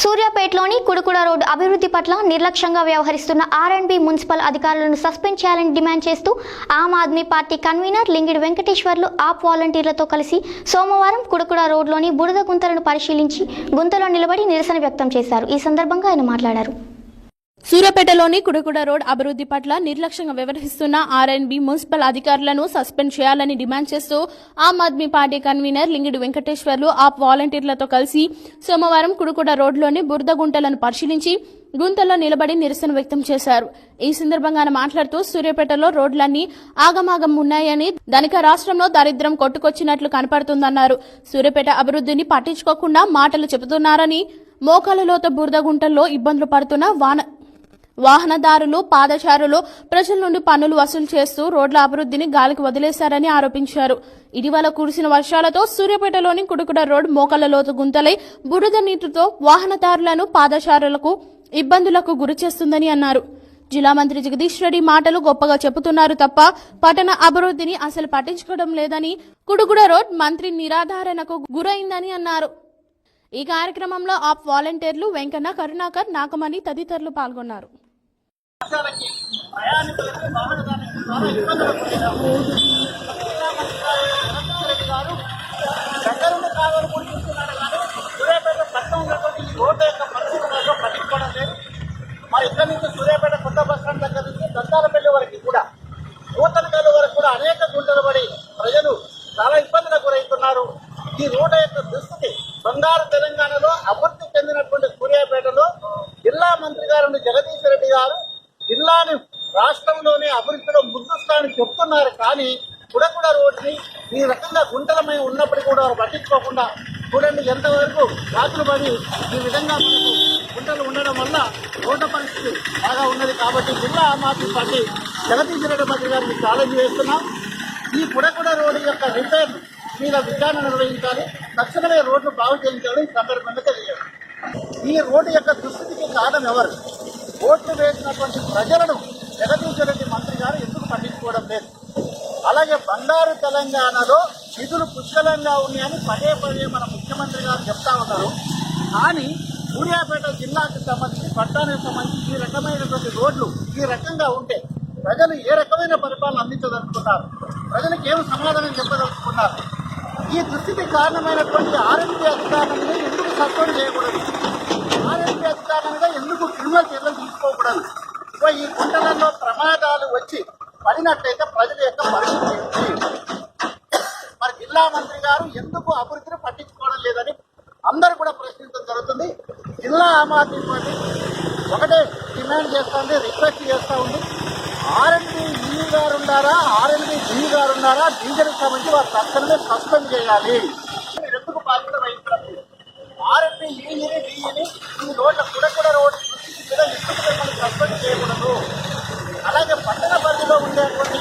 సూర్యాపేటలోని కుడుకుడ road అభివృద్ధి పట్ల నిర్లక్ష్యంగా వ్యవహరిస్తున్న ఆర్ఎండ్బి మున్సిపల్ అధికారులను సస్పెండ్ చేయాలని డిమాండ్ చేస్తూ ఆమ్ ఆద్మీ పార్టీ కన్వీనర్ లింగిడి వెంకటేశ్వర్లు ఆప్ వాలంటీర్లతో కలిసి సోమవారం కుడుకుడ రోడ్లోని బురద గుంతలను పరిశీలించి గుంతలో నిలబడి నిరసన వ్యక్తం చేశారు. ఈ సందర్భంగా ఆయన మాట్లాడారు. సూర్యాపేటలోని కుడకుడ రోడ్ అభివృద్ధి పట్ల నిర్లక్ష్యంగా వ్యవహరిస్తున్న ఆర్ఎన్బి మున్సిపల్ అధికారులను సస్పెండ్ చేయాలని డిమాండ్ చేస్తూ ఆమ్ ఆద్మీ పార్టీ కన్వీనర్ లింగిడి వెంకటేశ్వర్లు ఆప్ వాలంటీర్లతో కలిసి సోమవారం కుడుకుడ రోడ్లోని బురద గుంటలను పరిశీలించి గుంతల్లో నిలబడి నిరసన వ్యక్తం చేశారు. ఈ సందర్భంగా ఆయన మాట్లాడుతూ సూర్యాపేటలో రోడ్లన్నీ ఆగమాగం ఉన్నాయని ధనిక రాష్ట్రంలో దరిద్రం కొట్టుకొచ్చినట్లు కనపడుతుందన్నారు. సూర్యాపేట అభివృద్ధిని పట్టించుకోకుండా మాటలు చెబుతున్నారని మోకాలలోత బురద గుంటల్లో ఇబ్బందులు పడుతున్న వాన వాహనదారులు పాదచారులు ప్రజల నుండి పన్నులు వసూలు చేస్తూ రోడ్ల అభివృద్ధిని గాలికి వదిలేశారని ఆరోపించారు. ఇటీవల కురిసిన వర్షాలతో సూర్యాపేటలోని కుడుకుడ రోడ్ మోకళ్ళలోతు గుంతలై బురద నీటితో వాహనదారులను పాదచారులకు ఇబ్బందులకు గురి చేస్తుందని అన్నారు. జిల్లా మంత్రి జగదీష్ రెడ్డి మాటలు గొప్పగా చెబుతున్నారు తప్ప పట్టణ అభివృద్ధిని అసలు పట్టించుకోవడం లేదని కుడుగుడ రోడ్ మంత్రి నిరాధారణకు గురైందని అన్నారు. ఈ కార్యక్రమంలో ఆప్ వాలంటీర్లు వెంకన్న కరుణాకర్ నాగమణి తదితరులు పాల్గొన్నారు. మరి ఇక్కడి నుంచి సూర్యాపేట కొత్త బస్ స్టాండ్ దగ్గర నుంచి దంతాలపల్లి వరకు కూడా నూతనకల్లు వరకు కూడా అనేక గుంటలు పడి ప్రజలు చాలా ఇబ్బందులకు గురవుతున్నారు. ఈ రోడ్డు యొక్క దుస్థితి బంగారు తెలంగాణలో అభివృద్ధి చెందినటువంటి సూర్యాపేటలో జిల్లా మంత్రి గారు జగదీశ్ రెడ్డి గారు జిల్లాని రాష్ట్రంలోనే అభివృద్ధిలో ముందుస్తానని చెప్తున్నారు. కానీ కుడకుడ రోడ్ని ఈ రకంగా గుంటలమై ఉన్నప్పటికీ కూడా వారు పట్టించుకోకుండా చూడండి ఎంతవరకు రాత్రులు పడి ఈ విధంగా మనకు గుంటలు ఉండడం వల్ల రోడ్ల పరిస్థితి బాగా ఉన్నది కాబట్టి జిల్లా ఆమ్ ఆద్మీ పార్టీ జగదీశ్ రెడ్డి మంత్రి గారిని ఛాలెంజ్ చేస్తున్నాం. ఈ కుడకుడ రోడ్డు యొక్క రిపేర్ మీద విచారణ నిర్వహించాలి. తక్షణమే రోడ్లు బాగు చేయించాలని ఈ సందర్భంగా తెలియదు ఈ రోడ్డు యొక్క దుస్థితికి కారణం ఎవరు? ఓట్లు వేసినటువంటి ప్రజలను జగదీశ్వర మంత్రి గారు ఎందుకు పట్టించుకోవడం లేదు? అలాగే బంగారు తెలంగాణలో నిధులు పుష్కలంగా ఉన్నాయని పదే పదే మన ముఖ్యమంత్రి గారు చెప్తా ఉన్నారు. కానీ సూర్యాపేట జిల్లాకు సంబంధించి పట్టణానికి సంబంధించి ఈ రకమైనటువంటి రోడ్లు ఈ రకంగా ఉంటే ప్రజలు ఏ రకమైన పరిపాలన అందించదలుచుకున్నారు? ప్రజలకు ఏం సమాధానం చెప్పదలుచుకున్నారు? ఈ దుస్థితి కారణమైనటువంటి ఆర్ఎంపీ అధికారులను ఎందుకు సస్పెండ్ చేయకూడదు? ఆర్ఎంపీ అధికారులుగా ఎందుకు క్రిమినల్ చర్యలు తీసుకోకూడదు? ఈ గుంటలలో ప్రమాదాలు వచ్చి పడినట్టయితే ప్రజల యొక్క పరిస్థితి మరి జిల్లా మంత్రి గారు ఎందుకు అభివృద్ధిని పట్టించుకోవడం లేదని అందరూ కూడా ప్రశ్నించడం జరుగుతుంది. జిల్లా ఆమ్ ఆద్మీ పార్టీ ఒకటే డిమాండ్ చేస్తుంది రిక్వెస్ట్ చేస్తూ ఉంది ఆర్ఎండ్బి ఈ గారు ఉన్నారా? ఆర్ఎండ్బి డి గారు ఉన్నారా? డీజల్కి సంబంధించి వారు తక్షణమే సస్పెండ్ చేయాలి. ఎందుకు బాధ్యత వహించాలి? ఆర్ఎండ్బి ఈని డిఈని ఈ రోడ్ల కూడా కూడా రోడ్డు మీద ఎందుకు మిమ్మల్ని సస్పెండ్ చేయకూడదు? అలాగే పట్టణ పరిధిలో ఉండేటువంటి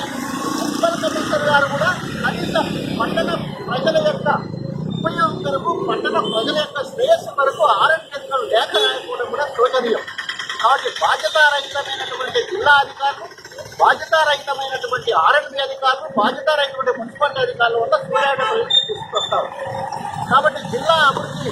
మున్సిపల్ కమిషనర్ గారు కూడా కనీసం పట్టణ ప్రజల యొక్క ఉపయోగం కొరకు పట్టణ ప్రజల యొక్క శ్రేయస్సు కొరకు ఆరోగ్యంగా లేఖ రాయకపోవడం కూడా శోచనీయం. కాబట్టి బాధ్యతారహితమైనటువంటి జిల్లా అధికారులు బాధ్యతారహితమైనటువంటి ఆర్ఎండ్బి అధికారులు బాధ్యతారహితమైన మున్సిపల్ అధికారులు వల్ల సూర్యాపేట ప్రజలకు తీసుకొస్తారు. కాబట్టి జిల్లా అభివృద్ధి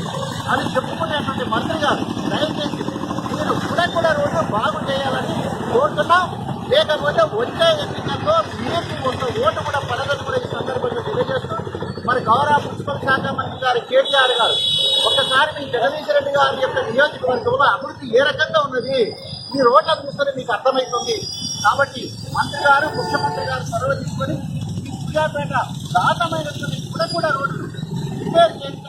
అని చెప్పుకునేటువంటి మంత్రి గారు దయచేసి మీరు కూడా కూడా రోడ్డు బాగు చేయాలని కోరుతున్నాం. లేకపోతే వచ్చే ఎన్నికల్లో బీజేపీ కొంత ఓటు కూడా పడదని కూడా ఈ సందర్భంగా తెలియజేస్తాం మరి గౌరవ మున్సిపల్ శాఖ మంత్రి గారు కేటీఆర్ గారు ఒకసారి మీ జగదీష్ రెడ్డి గారి యొక్క నియోజకవర్గంలో అభివృద్ధి ఏ రకంగా ఉన్నది? ఈ రోడ్ల చూస్తే మీకు అర్థమవుతుంది. కాబట్టి మంత్రి గారు ముఖ్యమంత్రి గారు చొరవ తీసుకొని ఈ సూర్యాపేట దాతమైనటువంటి కూడా కూడా రోడ్లు రిపేర్ చేసి